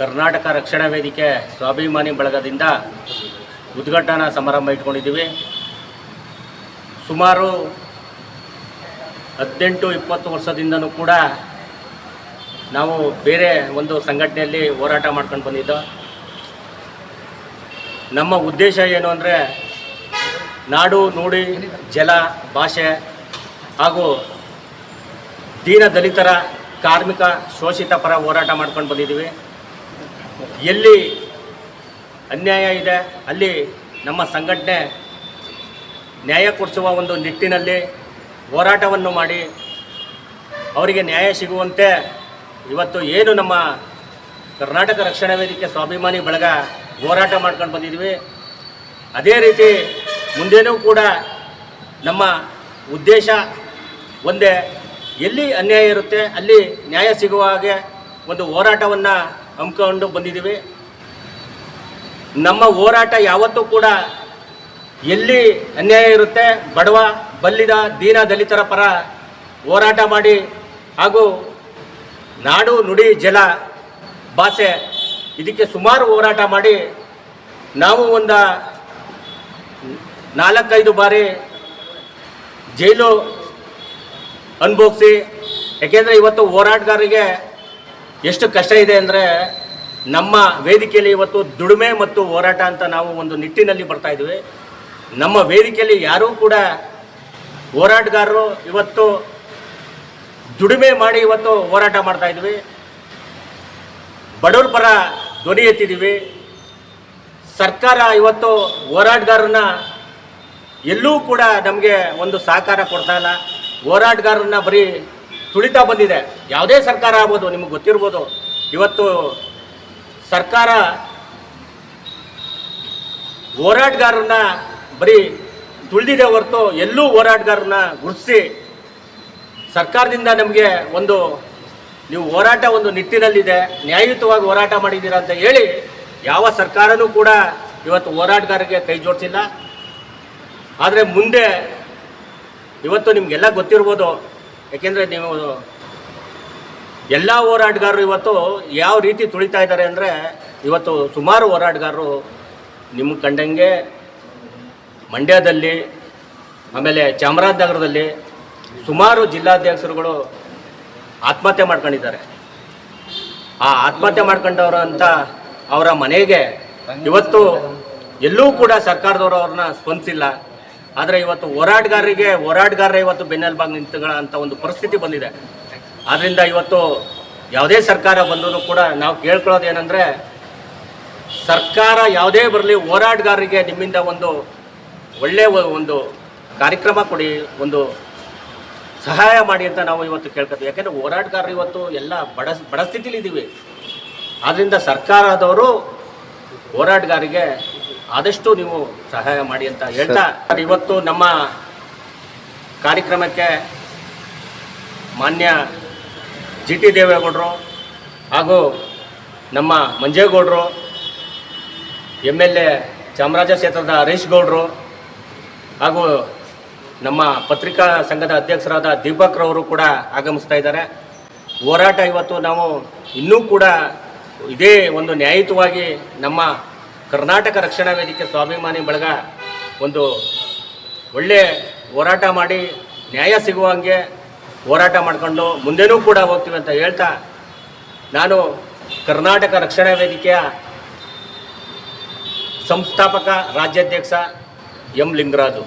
ಕರ್ನಾಟಕ ರಕ್ಷಣಾ ವೇದಿಕೆ ಸ್ವಾಭಿಮಾನಿ ಬಳಗದಿಂದ ಉದ್ಘಾಟನಾ ಸಮಾರಂಭ ಇಟ್ಕೊಂಡಿದ್ದೀವಿ. ಸುಮಾರು ಹದಿನೆಂಟು, ಇಪ್ಪತ್ತು ವರ್ಷದಿಂದನೂ ಕೂಡ ನಾವು ಬೇರೆ ಒಂದು ಸಂಘಟನೆಯಲ್ಲಿ ಹೋರಾಟ ಮಾಡ್ಕೊಂಡು ಬಂದಿದ್ದೋ. ನಮ್ಮ ಉದ್ದೇಶ ಏನು ಅಂದರೆ ನಾಡು ನುಡಿ ಜಲ ಭಾಷೆ ಹಾಗೂ ದೀನ ದಲಿತರ ಕಾರ್ಮಿಕ ಶೋಷಿತ ಪರ ಹೋರಾಟ ಮಾಡ್ಕೊಂಡು ಬಂದಿದ್ದೀವಿ. ಎಲ್ಲಿ ಅನ್ಯಾಯ ಇದೆ, ಅಲ್ಲಿ ನಮ್ಮ ಸಂಘಟನೆ ನ್ಯಾಯ ಕೊಡಿಸುವ ಒಂದು ನಿಟ್ಟಿನಲ್ಲಿ ಹೋರಾಟವನ್ನು ಮಾಡಿ ಅವರಿಗೆ ನ್ಯಾಯ ಸಿಗುವಂತೆ ಇವತ್ತು ಏನು ನಮ್ಮ ಕರ್ನಾಟಕ ರಕ್ಷಣಾ ವೇದಿಕೆ ಸ್ವಾಭಿಮಾನಿ ಬಳಗ ಹೋರಾಟ ಮಾಡ್ಕೊಂಡು ಬಂದಿದ್ವಿ. ಅದೇ ರೀತಿ ಮುಂದೇನೂ ಕೂಡ ನಮ್ಮ ಉದ್ದೇಶ ಒಂದೇ, ಎಲ್ಲಿ ಅನ್ಯಾಯ ಇರುತ್ತೆ ಅಲ್ಲಿ ನ್ಯಾಯ ಸಿಗುವ ಹಾಗೆ ಒಂದು ಹೋರಾಟವನ್ನು ಹಮ್ಮಿಕೊಂಡು ಬಂದಿದ್ದೀವಿ. ನಮ್ಮ ಹೋರಾಟ ಯಾವತ್ತೂ ಕೂಡ ಎಲ್ಲಿ ಅನ್ಯಾಯ ಇರುತ್ತೆ, ಬಡವ ಬಲ್ಲಿದ ದೀನ ದಲಿತರ ಪರ ಹೋರಾಟ ಮಾಡಿ ಹಾಗೂ ನಾಡು ನುಡಿ ಜಲ ಭಾಷೆ ಇದಕ್ಕೆ ಸುಮಾರು ಹೋರಾಟ ಮಾಡಿ ನಾವು ಒಂದು ನಾಲ್ಕೈದು ಬಾರಿ ಜೈಲು ಅನುಭವಿಸಿ, ಯಾಕೆಂದರೆ ಇವತ್ತು ಹೋರಾಟಗಾರರಿಗೆ ಎಷ್ಟು ಕಷ್ಟ ಇದೆ ಅಂದರೆ ನಮ್ಮ ವೇದಿಕೆಯಲ್ಲಿ ಇವತ್ತು ದುಡಿಮೆ ಮತ್ತು ಹೋರಾಟ ಅಂತ ನಾವು ಒಂದು ನಿಟ್ಟಿನಲ್ಲಿ ಬರ್ತಾ ಇದ್ದೀವಿ. ನಮ್ಮ ವೇದಿಕೆಯಲ್ಲಿ ಯಾರೂ ಕೂಡ ಹೋರಾಟಗಾರರು ಇವತ್ತು ದುಡಿಮೆ ಮಾಡಿ ಇವತ್ತು ಹೋರಾಟ ಮಾಡ್ತಾ ಇದ್ವಿ. ಬಡವ್ರ ಪರ ಧ್ವನಿ ಎತ್ತಿದ್ದೀವಿ. ಸರ್ಕಾರ ಇವತ್ತು ಹೋರಾಟಗಾರರನ್ನ ಎಲ್ಲೂ ಕೂಡ ನಮಗೆ ಒಂದು ಸಹಕಾರ ಕೊಡ್ತಾ ಇಲ್ಲ. ಹೋರಾಟಗಾರರನ್ನ ಬರೀ ತುಳಿತಾ ಬಂದಿದೆ. ಯಾವುದೇ ಸರ್ಕಾರ ಆಗ್ಬೋದು, ನಿಮಗೆ ಗೊತ್ತಿರ್ಬೋದು. ಇವತ್ತು ಸರ್ಕಾರ ಹೋರಾಟಗಾರರನ್ನ ಬರೀ ತುಳಿದಿದೆ ಹೊರತು ಎಲ್ಲೂ ಹೋರಾಟಗಾರರನ್ನ ಗುರುತಿಸಿ ಸರ್ಕಾರದಿಂದ ನಮಗೆ ಒಂದು ನೀವು ಹೋರಾಟ ಒಂದು ನಿಟ್ಟಿನಲ್ಲಿದೆ, ನ್ಯಾಯಯುತವಾಗಿ ಹೋರಾಟ ಮಾಡಿದ್ದೀರಾ ಅಂತ ಹೇಳಿ ಯಾವ ಸರ್ಕಾರನೂ ಕೂಡ ಇವತ್ತು ಹೋರಾಟಗಾರರಿಗೆ ಕೈ ಜೋಡಿಸಿಲ್ಲ. ಆದರೆ ಮುಂದೆ ಇವತ್ತು ನಿಮಗೆಲ್ಲ ಗೊತ್ತಿರ್ಬೋದು ಯಾಕೆಂದರೆ ನೀವು ಎಲ್ಲ ಹೋರಾಟಗಾರರು ಇವತ್ತು ಯಾವ ರೀತಿ ತುಳಿತಾ ಇದ್ದಾರೆ ಅಂದರೆ ಇವತ್ತು ಸುಮಾರು ಹೋರಾಟಗಾರರು ನಿಮ್ಮ ಕಂಡಂಗೆ ಮಂಡ್ಯದಲ್ಲಿ, ಆಮೇಲೆ ಚಾಮರಾಜನಗರದಲ್ಲಿ ಸುಮಾರು ಜಿಲ್ಲಾಧ್ಯಕ್ಷರುಗಳು ಆತ್ಮಹತ್ಯೆ ಮಾಡ್ಕೊಂಡಿದ್ದಾರೆ. ಆ ಆತ್ಮಹತ್ಯೆ ಮಾಡ್ಕೊಂಡವರು ಅಂತ ಅವರ ಮನೆಗೆ ಇವತ್ತು ಎಲ್ಲೂ ಕೂಡ ಸರ್ಕಾರದವರು ಅವ್ರನ್ನ ಸ್ಪಂದಿಸಿಲ್ಲ. ಆದರೆ ಇವತ್ತು ಹೋರಾಟಗಾರರಿಗೆ, ಹೋರಾಟಗಾರರೇ ಇವತ್ತು ಬೆನ್ನೆಲುಬಾಗಿ ನಿಂತುಗಳ ಅಂತ ಒಂದು ಪರಿಸ್ಥಿತಿ ಬಂದಿದೆ. ಆದ್ದರಿಂದ ಇವತ್ತು ಯಾವುದೇ ಸರ್ಕಾರ ಬಂದರೂ ಕೂಡ ನಾವು ಕೇಳ್ಕೊಳ್ಳೋದು ಏನಂದರೆ ಸರ್ಕಾರ ಯಾವುದೇ ಬರಲಿ ಹೋರಾಟಗಾರರಿಗೆ ನಿಮ್ಮಿಂದ ಒಂದು ಒಳ್ಳೆಯ ಒಂದು ಕಾರ್ಯಕ್ರಮ ಕೊಡಿ ಒಂದು ಸಹಾಯ ಮಾಡಿ ಅಂತ ನಾವು ಇವತ್ತು ಕೇಳ್ಕೊತೀವಿ ಯಾಕೆಂದರೆ ಹೋರಾಟಗಾರರು ಇವತ್ತು ಎಲ್ಲ ಬಡ ಬಡ ಸ್ಥಿತಿಲಿ ಇದ್ದೀವಿ ಆದ್ದರಿಂದ ಸರ್ಕಾರದವರು ಹೋರಾಟಗಾರಿಗೆ ಆದಷ್ಟು ನೀವು ಸಹಾಯ ಮಾಡಿ ಅಂತ ಹೇಳ್ತಾ ಇವತ್ತು ನಮ್ಮ ಕಾರ್ಯಕ್ರಮಕ್ಕೆ ಮಾನ್ಯ ಜಿ ಟಿ ದೇವೇಗೌಡರು ಹಾಗೂ ನಮ್ಮ ಮಂಜೇಗೌಡರು ಎಂ ಎಲ್ ಎ ಚಾಮರಾಜ ಕ್ಷೇತ್ರದ ಹರೀಶ್ ಗೌಡರು ಹಾಗೂ ನಮ್ಮ ಪತ್ರಿಕಾ ಸಂಘದ ಅಧ್ಯಕ್ಷರಾದ ದೀಪಕ್ ರವರು ಕೂಡ ಆಗಮಿಸ್ತಾ ಇದ್ದಾರೆ. ಹೋರಾಟ ಇವತ್ತು ನಾವು ಇನ್ನೂ ಕೂಡ ಇದೇ ಒಂದು ನ್ಯಾಯಯುತವಾಗಿ ನಮ್ಮ ಕರ್ನಾಟಕ ರಕ್ಷಣಾ ವೇದಿಕೆ ಸ್ವಾಭಿಮಾನಿ ಬಳಗ ಒಂದು ಒಳ್ಳೆ ಹೋರಾಟ ಮಾಡಿ ನ್ಯಾಯ ಸಿಗುವ ಹಂಗೆ ಹೋರಾಟ ಮಾಡಿಕೊಂಡು ಮುಂದೆನೂ ಕೂಡ ಹೋಗ್ತೀವಿ ಅಂತ ಹೇಳ್ತಾ ನಾನು ಕರ್ನಾಟಕ ರಕ್ಷಣಾ ವೇದಿಕೆಯ ಸಂಸ್ಥಾಪಕ, ರಾಜ್ಯಾಧ್ಯಕ್ಷ ಎಂ ಲಿಂಗರಾಜು